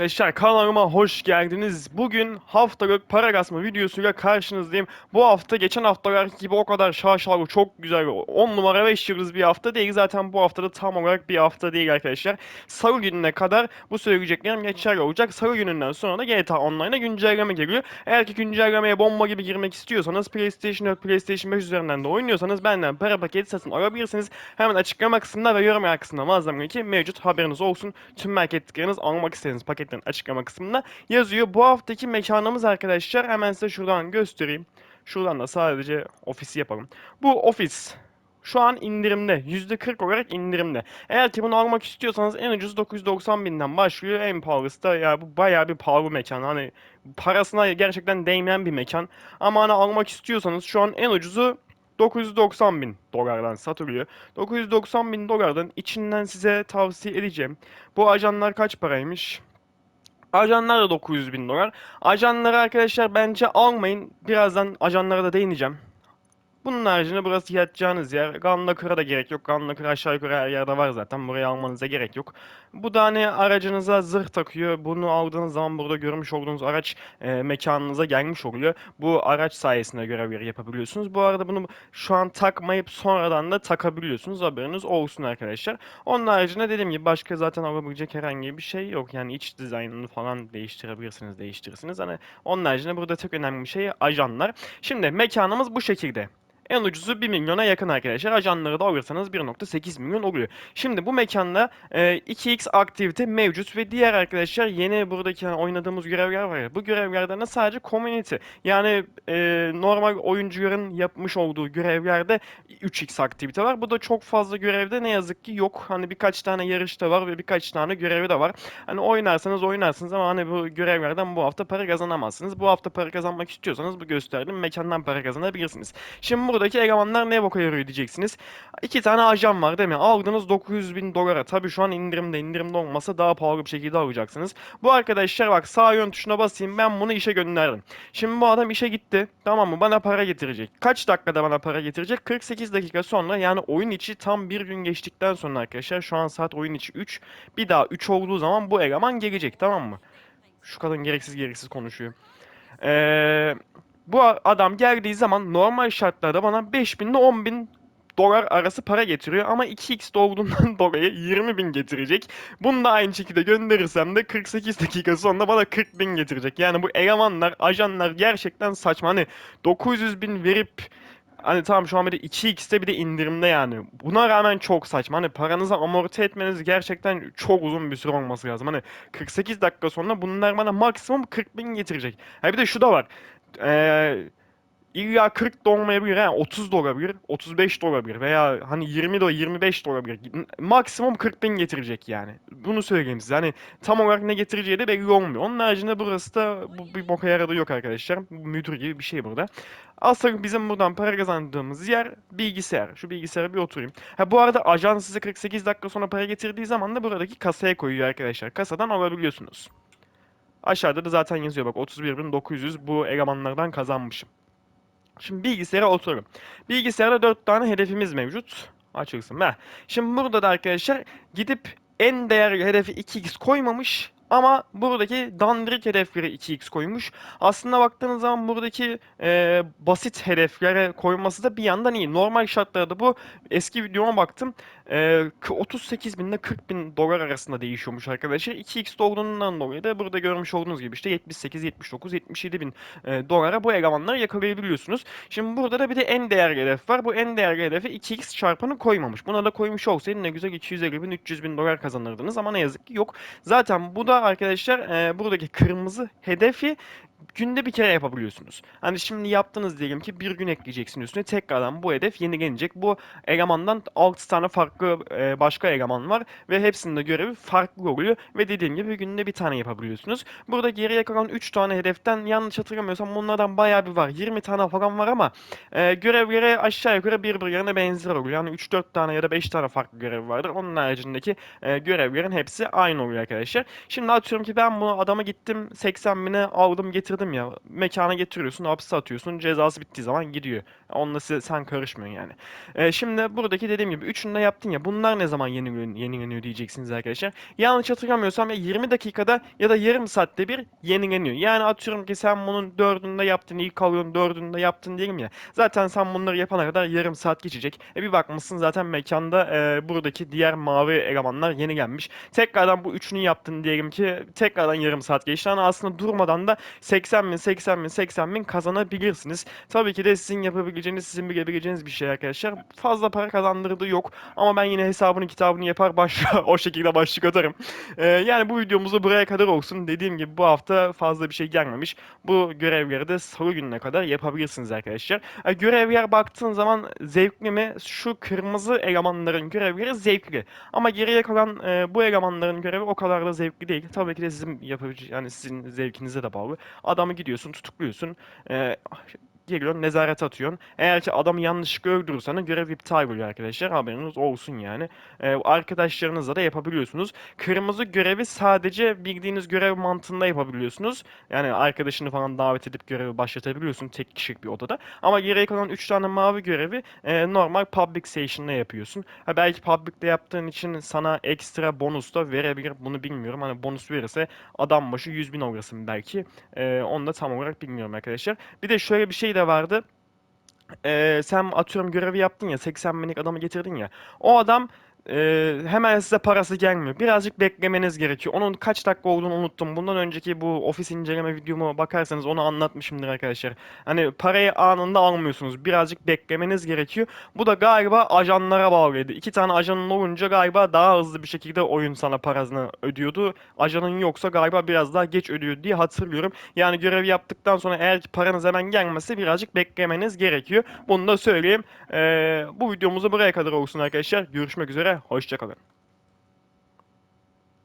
Arkadaşlar kanalıma hoş geldiniz. Bugün haftalık para kasma videosuyla karşınızdayım. Bu hafta geçen haftalar gibi o kadar şaşalı çok güzel 10 numara 5 yıldız bir hafta değil. Zaten bu haftada tam olarak bir hafta değil arkadaşlar. Salı gününe kadar bu söyleyeceklerim geçerli olacak. Salı gününden sonra da GTA Online'a güncelleme geliyor. Eğer ki güncellemeye bomba gibi girmek istiyorsanız PlayStation 4, PlayStation 5 üzerinden de oynuyorsanız benden para paketi satın alabilirsiniz. Hemen açıklama kısmında ve yorum kısmında linki mevcut haberiniz olsun. Tüm merak ettikleriniz almak istediğiniz paketlerin açıklama kısmında yazıyor. Bu haftaki mekanımız arkadaşlar hemen size şuradan göstereyim. Şuradan da sadece ofisi yapalım. Bu ofis şu an indirimde. %40 olarak indirimde. Eğer ki bunu almak istiyorsanız en ucuz 990 binden başlıyor. En pahalısı da ya bu bayağı bir pahalı mekan. Hani parasına gerçekten değmeyen bir mekan. Ama hani almak istiyorsanız şu an en ucuzu 990 bin dolardan satılıyor. 990 bin dolardan içinden size tavsiye edeceğim. Bu ajanlar kaç paraymış? Ajanlar da 900 bin dolar. Ajanları arkadaşlar bence almayın. Birazdan ajanlara da değineceğim. Bunun haricinde burası yatacağınız yer. Ganla Kır'a da gerek yok. Ganla Kır aşağı yukarı her yerde var zaten. Burayı almanıza gerek yok. Bu da hani aracınıza zırh takıyor. Bunu aldığınız zaman burada görmüş olduğunuz araç e, mekanınıza gelmiş oluyor. Bu araç sayesinde görevleri yapabiliyorsunuz. Bu arada bunu şu an takmayıp sonradan da takabiliyorsunuz. Haberiniz olsun arkadaşlar. Onun haricinde dediğim gibi başka zaten alabilecek herhangi bir şey yok. Yani iç dizaynını falan değiştirebilirsiniz, değiştirirsiniz. Hani onun haricinde burada tek önemli bir şey ajanlar. Şimdi mekanımız bu şekilde. En ucuzu 1 milyona yakın arkadaşlar. Ajanları da alırsanız 1.8 milyon oluyor. Şimdi bu mekanda e, 2x aktivite mevcut ve diğer arkadaşlar yeni buradaki hani oynadığımız görevler var ya. Bu görevlerden de sadece community yani e, normal oyuncuların yapmış olduğu görevlerde 3x aktivite var. Bu da çok fazla görevde ne yazık ki yok. Hani birkaç tane yarışta var ve birkaç tane görevi de var. Hani oynarsanız oynarsınız ama hani bu görevlerden bu hafta para kazanamazsınız. Bu hafta para kazanmak istiyorsanız bu gösterdiğim mekandan para kazanabilirsiniz. Şimdi buradaki elemanlar ne boka yarıyor diyeceksiniz. İki tane ajan var değil mi? Aldınız 900 bin dolara. Tabii şu an indirimde. indirimde olmasa daha pahalı bir şekilde alacaksınız. Bu arkadaşlar bak sağ yön tuşuna basayım. Ben bunu işe gönderdim. Şimdi bu adam işe gitti. Tamam mı? Bana para getirecek. Kaç dakikada bana para getirecek? 48 dakika sonra yani oyun içi tam bir gün geçtikten sonra arkadaşlar. Şu an saat oyun içi 3. Bir daha 3 olduğu zaman bu eleman gelecek. Tamam mı? Şu kadın gereksiz gereksiz konuşuyor. Eee bu adam geldiği zaman normal şartlarda bana 5000 ile 10.000 dolar arası para getiriyor ama 2x olduğundan dolayı 20 bin getirecek. Bunu da aynı şekilde gönderirsem de 48 dakika sonra bana 40 bin getirecek. Yani bu elemanlar, ajanlar gerçekten saçma. Hani 900 bin verip Hani tamam şu an bir de 2x'te bir de indirimde yani. Buna rağmen çok saçma. Hani paranızı amorti etmeniz gerçekten çok uzun bir süre olması lazım. Hani 48 dakika sonra bunlar bana maksimum 40 bin getirecek. Ha bir de şu da var. Ee, illa 40 da olmayabilir. Yani 30 da olabilir. 35 de olabilir. Veya hani 20 de 25 de olabilir. Maksimum 40 bin getirecek yani. Bunu söyleyeyim size. Hani tam olarak ne getireceği de belli olmuyor. Onun haricinde burası da bu bir boka yaradığı yok arkadaşlar. Müdür gibi bir şey burada. Asıl bizim buradan para kazandığımız yer bilgisayar. Şu bilgisayara bir oturayım. Ha bu arada ajan size 48 dakika sonra para getirdiği zaman da buradaki kasaya koyuyor arkadaşlar. Kasadan alabiliyorsunuz. Aşağıda da zaten yazıyor bak 31.900 bu elemanlardan kazanmışım. Şimdi bilgisayara oturuyorum. Bilgisayarda 4 tane hedefimiz mevcut. Açılsın. Şimdi burada da arkadaşlar gidip en değerli hedefi 2x koymamış ama buradaki dandirik hedefleri 2x koymuş. Aslında baktığınız zaman buradaki e, basit hedeflere koyması da bir yandan iyi. Normal şartlarda bu eski videoma baktım. E, 38 bin ile 40 bin dolar arasında değişiyormuş arkadaşlar. 2x olduğundan dolayı da burada görmüş olduğunuz gibi işte 78, 79, 77 bin e, dolara bu elemanları yakalayabiliyorsunuz. Şimdi burada da bir de en değerli hedef var. Bu en değerli hedefe 2x çarpanı koymamış. Buna da koymuş olsaydı ne güzel 250 bin, 300 bin dolar kazanırdınız ama ne yazık ki yok. Zaten bu da arkadaşlar e, buradaki kırmızı hedefi günde bir kere yapabiliyorsunuz. Hani şimdi yaptınız diyelim ki bir gün ekleyeceksin üstüne tekrardan bu hedef yenilenecek. Bu elemandan 6 tane farklı e, başka eleman var ve hepsinin de görevi farklı oluyor ve dediğim gibi günde bir tane yapabiliyorsunuz. Burada geriye kalan 3 tane hedeften yanlış hatırlamıyorsam bunlardan bayağı bir var. 20 tane falan var ama e, görevlere aşağı yukarı birbirlerine benzer oluyor. Yani 3-4 tane ya da 5 tane farklı görev vardır. Onun haricindeki e, görevlerin hepsi aynı oluyor arkadaşlar. Şimdi atıyorum ki ben bunu adama gittim 80 bine aldım getirdim ya. Mekana getiriyorsun hapse atıyorsun cezası bittiği zaman gidiyor. Onunla se- sen karışmıyorsun yani. Ee, şimdi buradaki dediğim gibi üçünü de yaptın ya. Bunlar ne zaman yenileniyor, yenileniyor diyeceksiniz arkadaşlar. Yanlış hatırlamıyorsam ya 20 dakikada ya da yarım saatte bir yenileniyor. Yani atıyorum ki sen bunun dördünde yaptın, ilk alıyorsun dördünde yaptın diyelim ya. Zaten sen bunları yapana kadar yarım saat geçecek. E bir bakmışsın zaten mekanda e, buradaki diğer mavi elemanlar yeni gelmiş. Tekrardan bu üçünü yaptın diyelim ki tekrardan yarım saat geçti. Yani aslında durmadan da 80 bin, 80 bin, 80 bin kazanabilirsiniz. Tabii ki de sizin yapabileceğiniz, sizin bilebileceğiniz bir şey arkadaşlar. Fazla para kazandırdığı yok. Ama ben yine hesabını kitabını yapar baş o şekilde başlık atarım. Ee, yani bu videomuzu buraya kadar olsun. Dediğim gibi bu hafta fazla bir şey gelmemiş. Bu görevleri de salı gününe kadar yapabilirsiniz arkadaşlar. E, görevler baktığın zaman zevkli mi? Şu kırmızı elemanların görevleri zevkli. Ama geriye kalan e, bu elemanların görevi o kadar da zevkli değil. Tabii ki de sizin yapabileceğiniz yani sizin zevkinize de bağlı. Adamı gidiyorsun, tutukluyorsun. E, geliyorsun nezarete atıyorsun. Eğer ki adamı yanlışlıkla öldürürsen görev iptal oluyor arkadaşlar. Haberiniz olsun yani. Ee, arkadaşlarınızla da yapabiliyorsunuz. Kırmızı görevi sadece bildiğiniz görev mantığında yapabiliyorsunuz. Yani arkadaşını falan davet edip görevi başlatabiliyorsun tek kişilik bir odada. Ama geriye kalan 3 tane mavi görevi e, normal public station'da yapıyorsun. Ha, belki public'te yaptığın için sana ekstra bonus da verebilir. Bunu bilmiyorum. Hani bonus verirse adam başı 100 bin alırsın belki. E, onu da tam olarak bilmiyorum arkadaşlar. Bir de şöyle bir şey de vardı. Ee, sen atıyorum görevi yaptın ya 80 binlik adamı getirdin ya. O adam e, hemen size parası gelmiyor. Birazcık beklemeniz gerekiyor. Onun kaç dakika olduğunu unuttum. Bundan önceki bu ofis inceleme videoma bakarsanız onu anlatmışımdır arkadaşlar. Hani parayı anında almıyorsunuz. Birazcık beklemeniz gerekiyor. Bu da galiba ajanlara bağlıydı. İki tane ajanın olunca galiba daha hızlı bir şekilde oyun sana parasını ödüyordu. Ajanın yoksa galiba biraz daha geç ödüyor diye hatırlıyorum. Yani görev yaptıktan sonra eğer ki paranız hemen gelmezse birazcık beklemeniz gerekiyor. Bunu da söyleyeyim. Ee, bu videomuzu buraya kadar olsun arkadaşlar. Görüşmek üzere. Hoşçakalın.